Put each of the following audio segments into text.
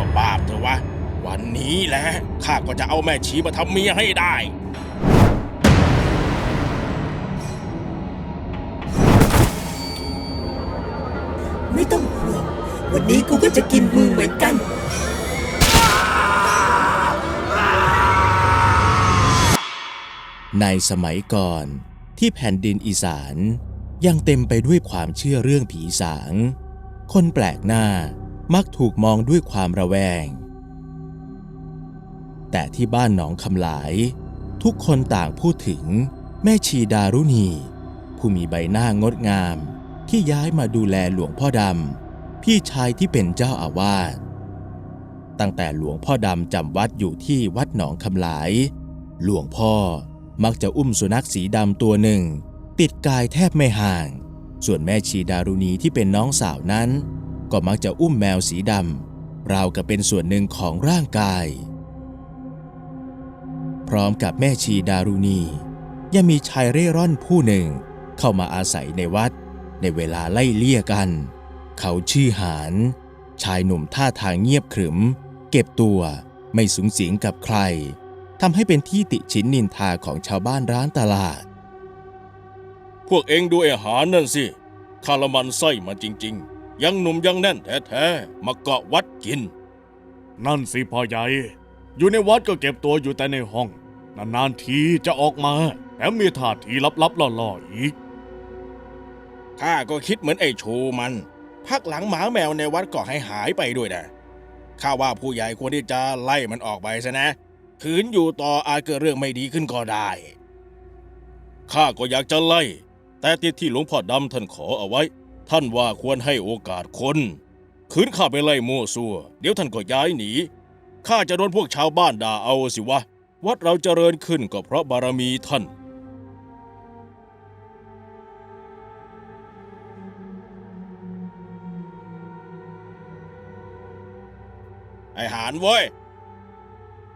ก็บาปเถอะวะ วันนี้แหละข้าก็จะเอาแม่ชีมาทำเมียให้ได้ ไม่ต้องห่วง วันนี้กูก็จะกินมึงเหมือนกัน ในสมัยก่อนที่แผ่นดินอีสานยังเต็มไปด้วยความเชื่อเรื่องผีสาง คนแปลกหน้า มักถูกมองด้วยความระแวง แต่ที่บ้านหนองคำหลาย ทุกคนต่างพูดถึงแม่ชีดารุณี ผู้มีใบหน้างดงาม ที่ย้ายมาดูแลหลวงพ่อดำพี่ชายที่เป็นเจ้าอาวาสตั้งแต่หลวงพ่อดำจำวัดอยู่ที่วัดหนองคำหลาย หลวงพ่อมักจะอุ้มสุนัขสีดำตัวหนึ่ง ติดกายแทบไม่ห่าง ส่วนแม่ชีดารุณีที่เป็นน้องสาวนั้น ก็มักจะอุ้มแมวสีดำราวกับเป็นส่วนหนึ่งของร่างกาย พร้อมกับแม่ชีดารุณี ยังมีชายเร่ร่อนผู้หนึ่งเข้ามาอาศัยในวัด ในเวลาไล่เลี่ยกัน เขาชื่อหาน ชายหนุ่มท่าทางเงียบขรึม เก็บตัวไม่สูงสิงกับใครทำให้เป็นที่ติชินนินทาของชาวบ้านร้านตลาด พวกเองดูไอหารนั่นสิคาละมันไส้มันจริง ๆ ยังหนุ่มยังแน่นแท้ๆ มาเกาะวัดกิน นั่นสิพ่อใหญ่ อยู่ในวัดก็เก็บตัวอยู่แต่ในห้อง นานๆทีจะออกมาแถมมีท่าทีลับๆล่อๆอีก ข้าก็คิดเหมือนไอ้ชูมัน พักหลังหมาแมวในวัดก็ให้หายไปด้วยนะข้าว่าผู้ใหญ่ควรที่จะไล่มันออกไปซะนะขืนอยู่ต่ออาจเกิดเรื่องไม่ดีขึ้นก็ได้ข้าก็อยากจะไล่ แต่ติดที่หลวงพ่อดำท่านขอเอาไว้ ท่านว่าควรให้โอกาสคนขืนข้าไปไล่มั่วซั่วเดี๋ยวท่านก็ย้ายหนี ข้าจะโดนพวกชาวบ้านด่าเอาสิวะ วัดเราเจริญขึ้นก็เพราะบารมีท่าน ไอหานเว้ย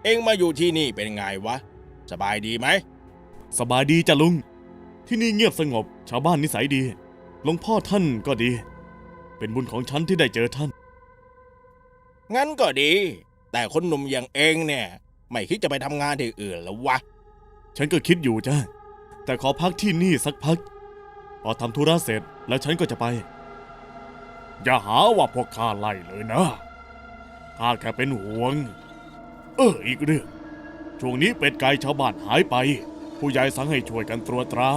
เอ็งมาอยู่ที่นี่เป็นไงวะ สบายดีไหม สบายดีจ้ะลุง ที่นี่เงียบสงบ ชาวบ้านนิสัยดี หลวงพ่อท่านก็ดี เป็นบุญของฉันที่ได้เจอท่าน งั้นก็ดี แต่คนหนุ่มอย่างเองเนี่ย ไม่คิดจะไปทำงานที่อื่นแล้ววะ ฉันก็คิดอยู่จ้ะแต่ขอพักที่นี่สักพัก พอทำธุระเสร็จแล้วฉันก็จะไป อย่าหาว่าพวกข้าไล่เลยนะข้าแค่เป็นห่วง เอออีกเรื่อง ช่วงนี้เป็ดไก่ชาวบ้านหายไป ผู้ใหญ่สั่งให้ช่วยกันตรวจตรา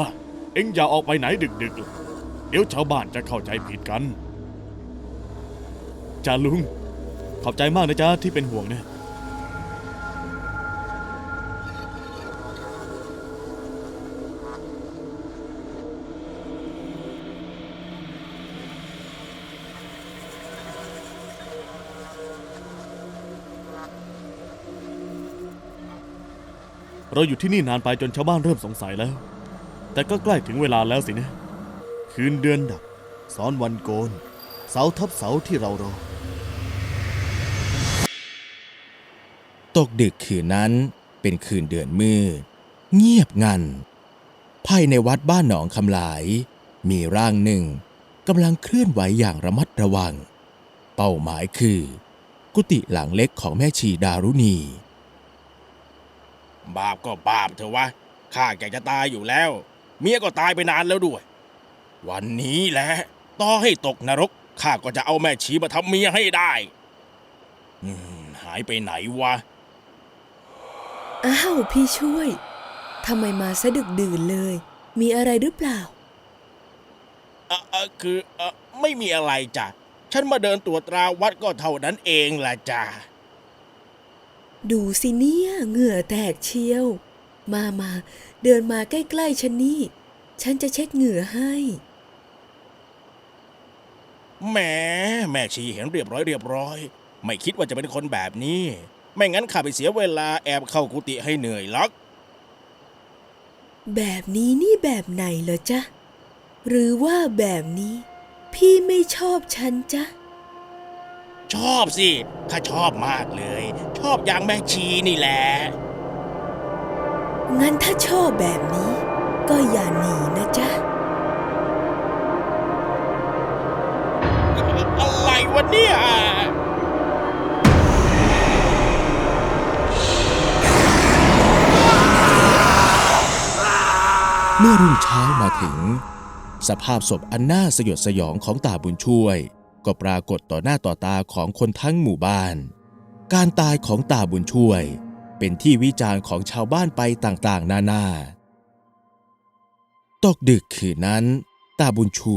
เอ็งอย่าออกไปไหนดึกๆล่ะ เดี๋ยวชาวบ้านจะเข้าใจผิดกันจ้าลุง ขอบใจมากนะจ๊ะที่เป็นห่วงนะเราอยู่ที่นี่นานไปจนชาวบ้านเริ่มสงสัยแล้ว แต่ก็ใกล้ถึงเวลาแล้วสินะ คืนเดือนดับซ้อนวันโกน เสาทับเสาที่เรารอ ตกดึกคืนนั้นเป็นคืนเดือนมืด เงียบงัน ภายในวัดบ้านหนองคำหลาย มีร่างหนึ่งกำลังเคลื่อนไหวอย่างระมัดระวัง เป้าหมายคือ กุฏิหลังเล็กของแม่ชีดารุณี บาปก็บาปเถอะวะ ข้าแกจะตายอยู่แล้ว เมียก็ตายไปนานแล้วด้วย วันนี้แหละต่อให้ตกนรกข้าก็จะเอาแม่ชีมาทำเมียให้ได้อืมหายไปไหนวะ อ้าวพี่ช่วย ทำไมมาซะดึกดื่นเลย มีอะไรหรือเปล่า เออเออคือเออไม่มีอะไรจ้ะ ฉันมาเดินตรวจตราวัดก็เท่านั้นเองแหละจ้ะ ดูสิเนี่ยเหงื่อแตกเชียว มามา เดินมาใกล้ๆฉันนี่ ฉันจะเช็ดเหงื่อให้ แหมแม่ชีเห็นเรียบร้อยเรียบร้อย ไม่คิดว่าจะเป็นคนแบบนี้ ไม่งั้นข้าไปเสียเวลาแอบเข้ากุฏิให้เหนื่อยหรอกแบบนี้นี่แบบไหนเหรอจ๊ะ หรือว่าแบบนี้ พี่ไม่ชอบฉันจ๊ะ ชอบสิข้าชอบมากเลย ชอบอย่างแม่ชีนี่แหละงั้นถ้าชอบแบบนี้ ก็อย่าหนีนะจ๊ะ วันนี่ะเมื่อรุ่งเช้ามาถึง สภาพศพอันน่าสยดสยองของตาบุญช่วย ก็ปรากฏต่อหน้าต่อตาของคนทั้งหมู่บ้าน การตายของตาบุญช่วย เป็นที่วิจารณ์ของชาวบ้านไปต่างๆ นานา ตกดึกคืนนั้น ตาบุญชู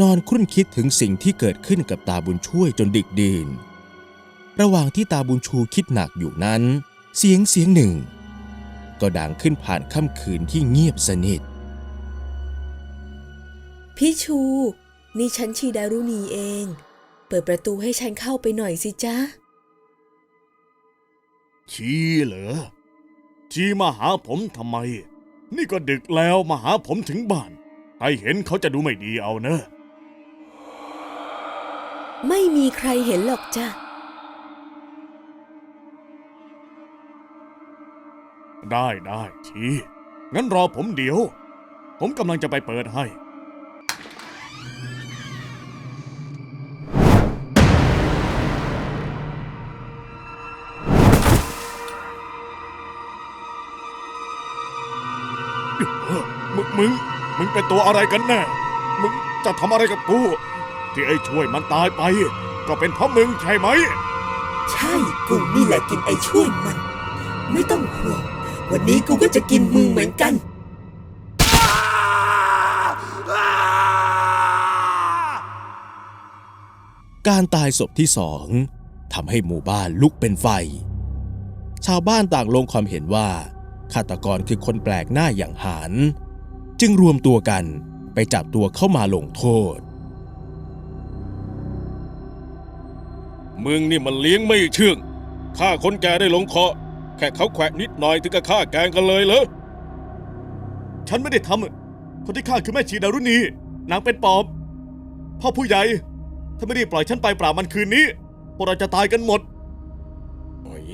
นอนครุ่นคิดถึงสิ่งที่เกิดขึ้นกับตาบุญช่วยจนดึกดื่น ระหว่างที่ตาบุญชูคิดหนักอยู่นั้น เสียงเสียงหนึ่ง ก็ดังขึ้นผ่านค่ำคืนที่เงียบสนิท พี่ชู นี่ฉันชีดารุณีเอง เปิดประตูให้ฉันเข้าไปหน่อยสิจ๊ะ ชี้เหรอ ชี้มาหาผมทำไม นี่ก็ดึกแล้วมาหาผมถึงบ้าน ใครเห็นเขาจะดูไม่ดีเอาเนอะ ไม่มีใครเห็นหรอกจ้ะ ได้ได้ชีงั้นรอผมเดี๋ยว ผมกำลังจะไปเปิดให้ มึงมึง มึงเป็นตัวอะไรกันแน่ มึงจะทำอะไรกับกู ที่ไอ้ช่วยมันตายไป ก็เป็นเพราะมึงใช่ไหม ใช่กูนี่แหละกินไอ้ช่วยมัน ไม่ต้องห่วง วันนี้กูก็จะกินมึงเหมือนกัน การตายศพที่สองทำให้หมู่บ้านลุกเป็นไฟ ชาวบ้านต่างลงความเห็นว่าฆาตกรคือคนแปลกหน้าอย่างหาน จึงรวมตัวกันไปจับตัวเข้ามาลงโทษ มึงนี่มันเลี้ยงไม่เชื่องฆ่าคนแก่ได้ลงคอ แค่เขาแขวะนิดหน่อยถึงกับฆ่าแกงกันเลยเหรอ ฉันไม่ได้ทำ คนที่ฆ่าคือแม่ชีดารุณีนางเป็นปอบ พ่อผู้ใหญ่ ถ้าไม่ได้ปล่อยฉันไปปราบมันคืนนี้ พวกเราจะตายกันหมดโอ้ย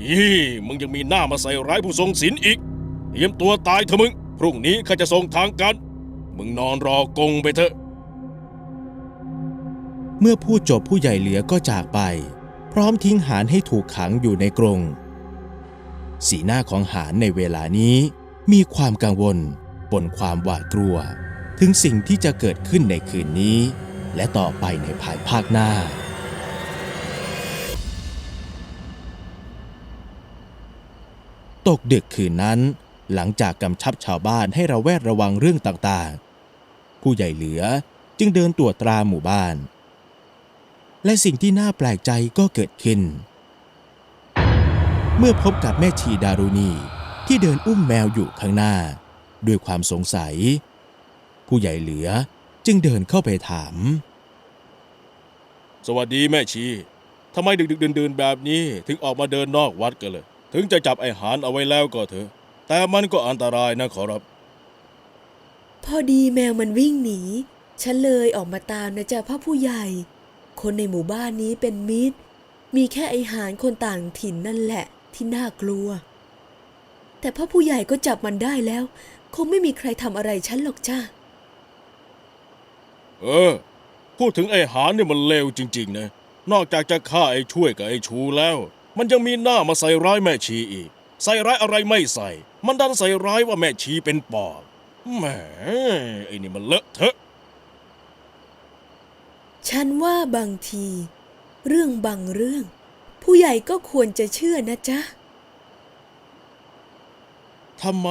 มึงยังมีหน้ามาใส่ร้ายผู้ทรงศีลอีก เตรียมตัวตายเถอะมึง พรุ่งนี้ข้าจะส่งทางการ มึงนอนรอกงไปเถอะ เมื่อพูดจบผู้ใหญ่เหลือก็จากไป พร้อมทิ้งหานให้ถูกขังอยู่ในกรง สีหน้าของหานในเวลานี้มีความกังวลปนความหวาดกลัว ถึงสิ่งที่จะเกิดขึ้นในคืนนี้ และต่อไปในภายภาคหน้า ตกดึกคืนนั้นหลังจากกำชับชาวบ้านให้ระแวดระวังเรื่องต่างๆ ผู้ใหญ่เหลือจึงเดินตรวจตราหมู่บ้าน และสิ่งที่น่าแปลกใจก็เกิดขึ้น เมื่อพบกับแม่ชีดารุณีที่เดินอุ้มแมวอยู่ข้างหน้า ด้วยความสงสัย ผู้ใหญ่เหลือจึงเดินเข้าไปถาม สวัสดีแม่ชีทำไมดึกๆดื่นๆแบบนี้ถึงออกมาเดินนอกวัดกันเลย ถึงจะจับไอ้หานเอาไว้แล้วก็เถอะ แต่มันก็อันตรายนะขอรับ พอดีแมวมันวิ่งหนี ฉันเลยออกมาตามนะจ๊ะพ่อผู้ใหญ่ คนในหมู่บ้านนี้เป็นมิตร มีแค่ไอหารคนต่างถิ่นนั่นแหละที่น่ากลัว แต่พ่อผู้ใหญ่ก็จับมันได้แล้ว คงไม่มีใครทำอะไรฉันหรอกจ้าเออ พูดถึงไอหานเนี่ยมันเลวจริง ๆ นะ นอกจากจะฆ่าไอช่วยกับไอชูแล้ว มันยังมีหน้ามาใส่ร้ายแม่ชีอีก ใส่ร้ายอะไรไม่ใส่ มันดันใส่ร้ายว่าแม่ชีเป็นปอบแหมไอนี่มันเลอะเทอะ ฉันว่าบางที เรื่องบางเรื่อง ผู้ใหญ่ก็ควรจะเชื่อนะจ๊ะ ทำไม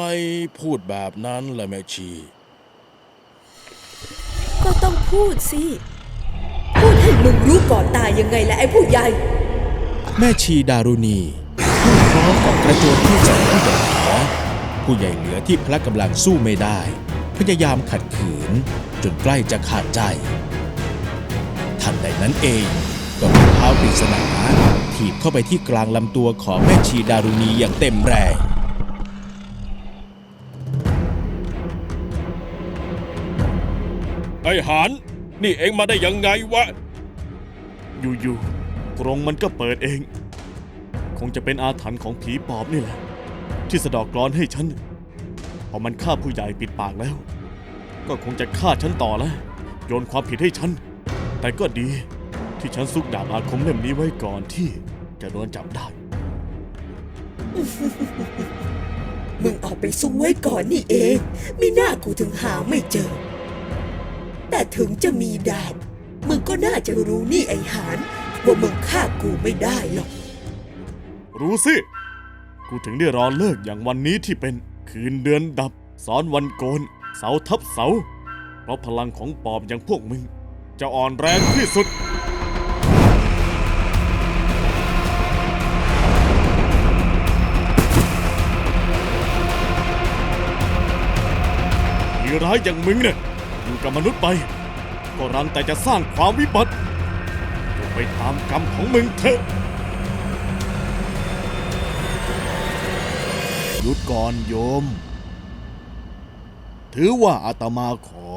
พูดแบบนั้นล่ะแม่ชี ก็ต้องพูดสิ พูดให้มึงรู้ก่อนตายยังไงแหละไอ้ผู้ใหญ่ แม่ชีดารุณีพูดพร้อมกับกระโจนที่ใส่ผู้ใหญ่เหลือผู้ใหญ่เหลือที่พละกำลังสู้ไม่ได้ พยายามขัดขืน จนใกล้จะขาดใจ ทันใดนั้นเอง ก็มีเท้าปริศนาถีบเข้าไปที่กลางลำตัวของแม่ชีดารุณีอย่างเต็มแรงไอ้หานนี่เองมาได้ยังไงวะ อยู่ๆกรงมันก็เปิดเอง คงจะเป็นอาถรรพ์ของผีปอบนี่แหละ ที่สะเดอกกรอนให้ฉันพอมันฆ่าผู้ใหญ่ปิดปากแล้ว ก็คงจะฆ่าฉันต่อแล้ว โยนความผิดให้ฉัน แต่ก็ดีที่ฉันซุกดาบอาคมเล่มนี้ไว้ก่อนที่จะโดนจับได้ มึงออกไปซุ่มไว้ก่อนนี่เองไม่น่ากูถึงหาไม่เจอ แต่ถึงจะมีดาบ มึงก็น่าจะรู้นี่ไอ้หานว่ามึงฆ่ากูไม่ได้หรอก รู้สิ กูถึงได้รอเลิกอย่างวันนี้ที่เป็นคืนเดือนดับซ้อนวันโกน เสาทับเสา เพราะพลังของปอบอย่างพวกมึง จะอ่อนแรงที่สุดผีร้ายอย่างมึงเนี่ยอยู่กับมนุษย์ไป ก็รังแต่จะสร้างความวิบัติจงไปตามกรรมของมึงเถอะ หยุดก่อนโยม ถือว่าอาตมาขอ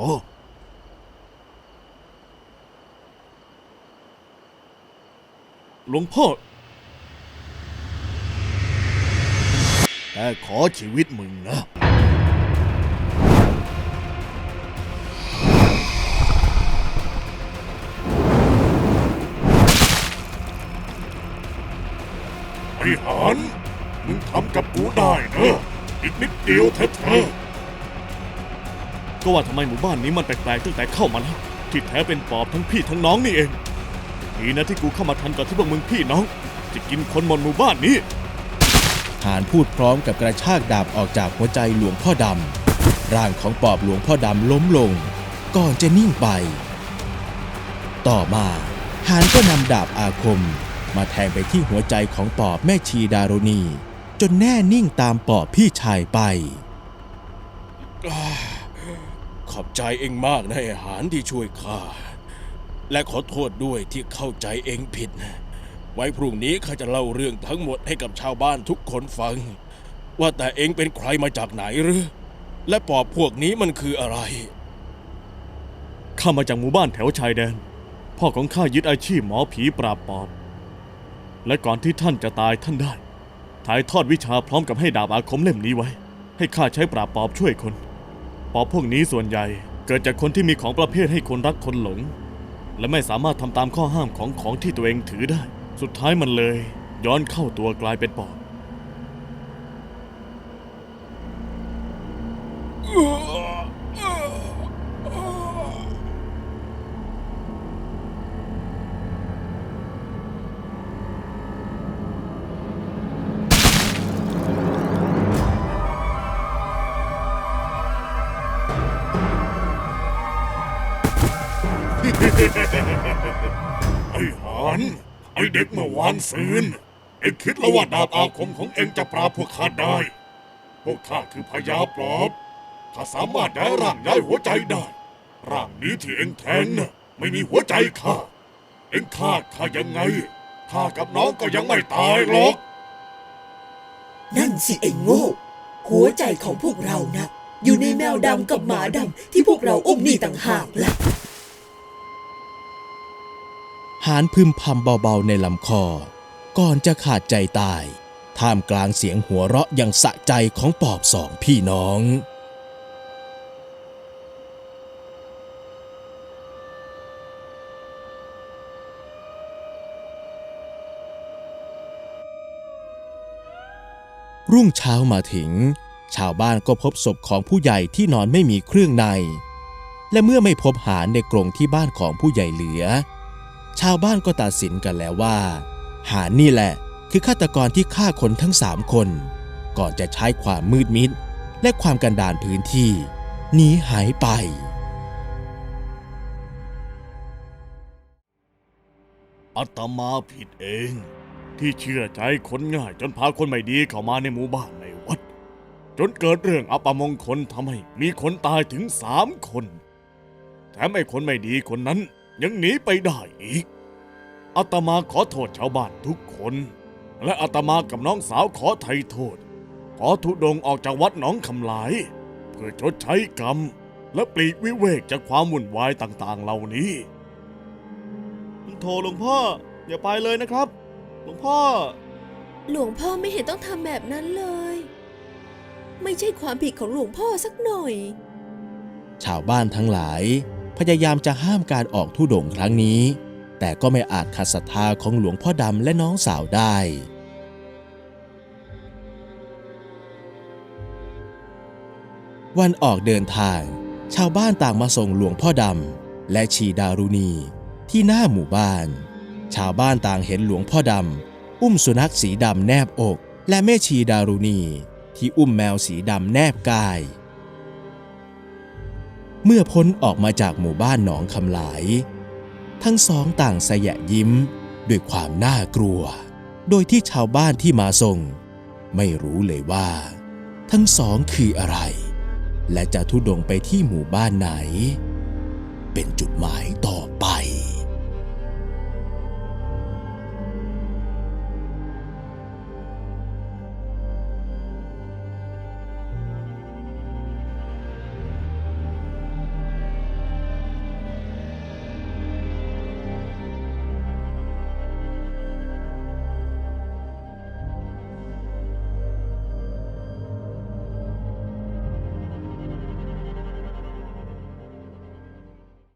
หลวงพ่อ แต่ขอชีวิตมึงนะ ไอ้หานมึงทำกับกูได้นะอีกนิดเดียวแท้ๆก็ว่าทำไมหมู่บ้านนี้มันแปลกๆตั้งแต่เข้ามาแล้วที่แท้เป็นปอบทั้งพี่ทั้งน้องนี่เอง ดีนะที่กูเข้ามาทันก่อนที่พวกมึงพี่น้อง จะกินคนหมดหมู่บ้านนี้หานพูดพร้อมกับกระชากดาบออกจากหัวใจหลวงพ่อดำ ร่างของปอบหลวงพ่อดำล้มลง ก่อนจะนิ่งไป ต่อมาหานก็นำดาบอาคม มาแทงไปที่หัวใจของปอบแม่ชีดารุณี จนแน่นิ่งตามปอบพี่ชายไป ขอบใจเองมากนะไอ้หานที่ช่วยข้า และขอโทษด้วยที่เข้าใจเองผิด ไว้พรุ่งนี้ข้าจะเล่าเรื่องทั้งหมดให้กับชาวบ้านทุกคนฟัง ว่าแต่เองเป็นใครมาจากไหนหรือ และปอบพวกนี้มันคืออะไร ข้ามาจากหมู่บ้านแถวชายแดน พ่อของข้ายึดอาชีพหมอผีปราบปอบ และก่อนที่ท่านจะตายท่านได้ ถ่ายทอดวิชาพร้อมกับให้ดาบอาคมเล่มนี้ไว้ ให้ข้าใช้ปราบปอบช่วยคน ปอบพวกนี้ส่วนใหญ่เกิดจากคนที่มีของประเภทให้คนรักคนหลง และไม่สามารถทำตามข้อห้ามของของที่ตัวเองถือได้ สุดท้ายมันเลย ย้อนเข้าตัวกลายเป็นปอบ อ้หานไอ้เด็กเมื่อวานซืนเอ็งคิดแล้วว่าดาบอาคมของเอ็งจะปราบพวกข้าได้ พวกข้าคือพญาปลอบข้าสามารถย้ายร่างย้ายหัวใจได้ ร่างนี้ที่เอ็งแทงน่ะไม่มีหัวใจข้า เอ็งฆ่าข้ายังไงข้ากับน้องก็ยังไม่ตายหรอก นั่นสิไอ้โง่ หัวใจของพวกเรานะ อยู่ในแมวดำกับหมาดำที่พวกเราอุ้มนี่ต่างหากล่ะ หานพึมพำเบาๆในลำคอ ก่อนจะขาดใจตาย ท่ามกลางเสียงหัวเราะอย่างสะใจของปอบสองพี่น้องรุ่งเช้ามาถึง ชาวบ้านก็พบศพของผู้ใหญ่ที่นอนไม่มีเครื่องใน และเมื่อไม่พบหารในกรงที่บ้านของผู้ใหญ่เหลือ ชาวบ้านก็ตัดสินกันแล้วว่า หารนี่แหละคือฆาตกรที่ฆ่าคนทั้งสามคน ก่อนจะใช้ความมืดมิด และความกันดานพื้นที่หนีหายไปอาตมาผิดเอง ที่เชื่อใจคนง่ายจนพาคนไม่ดีเข้ามาในหมู่บ้านในวัด จนเกิดเรื่องอัปมงคลทำให้มีคนตายถึงสามคน แถมไอ้คนไม่ดีคนนั้น ยังหนีไปได้อีกอาตมาขอโทษชาวบ้านทุกคน และอาตมากับน้องสาวขอไถ่โทษ ขอทุดงค์ออกจากวัดหนองคำหลาย เพื่อชดใช้กรรม และปลีกวิเวกจากความวุ่นวายต่างๆ เหล่านี้โทรหลวงพ่อ อย่าไปเลยนะครับ หลวงพ่อ หลวงพ่อไม่เห็นต้องทำแบบนั้นเลย ไม่ใช่ความผิดของหลวงพ่อสักหน่อย ชาวบ้านทั้งหลาย พยายามจะห้ามการออกทุดงครั้งนี้ แต่ก็ไม่อาจขัดศรัทธาของหลวงพ่อดำและน้องสาวได้ วันออกเดินทาง ชาวบ้านต่างมาส่งหลวงพ่อดำและชีดารุณีที่หน้าหมู่บ้าน ชาวบ้านต่างเห็นหลวงพ่อดำอุ้มสุนัขสีดำแนบอก และแม่ชีดารุณีที่อุ้มแมวสีดำแนบกาย เมื่อพ้นออกมาจากหมู่บ้านหนองคำหลาย ทั้งสองต่างสยะยิ้มด้วยความน่ากลัว โดยที่ชาวบ้านที่มาส่ง ไม่รู้เลยว่า ทั้งสองคืออะไร และจะทุดงไปที่หมู่บ้านไหน เป็นจุด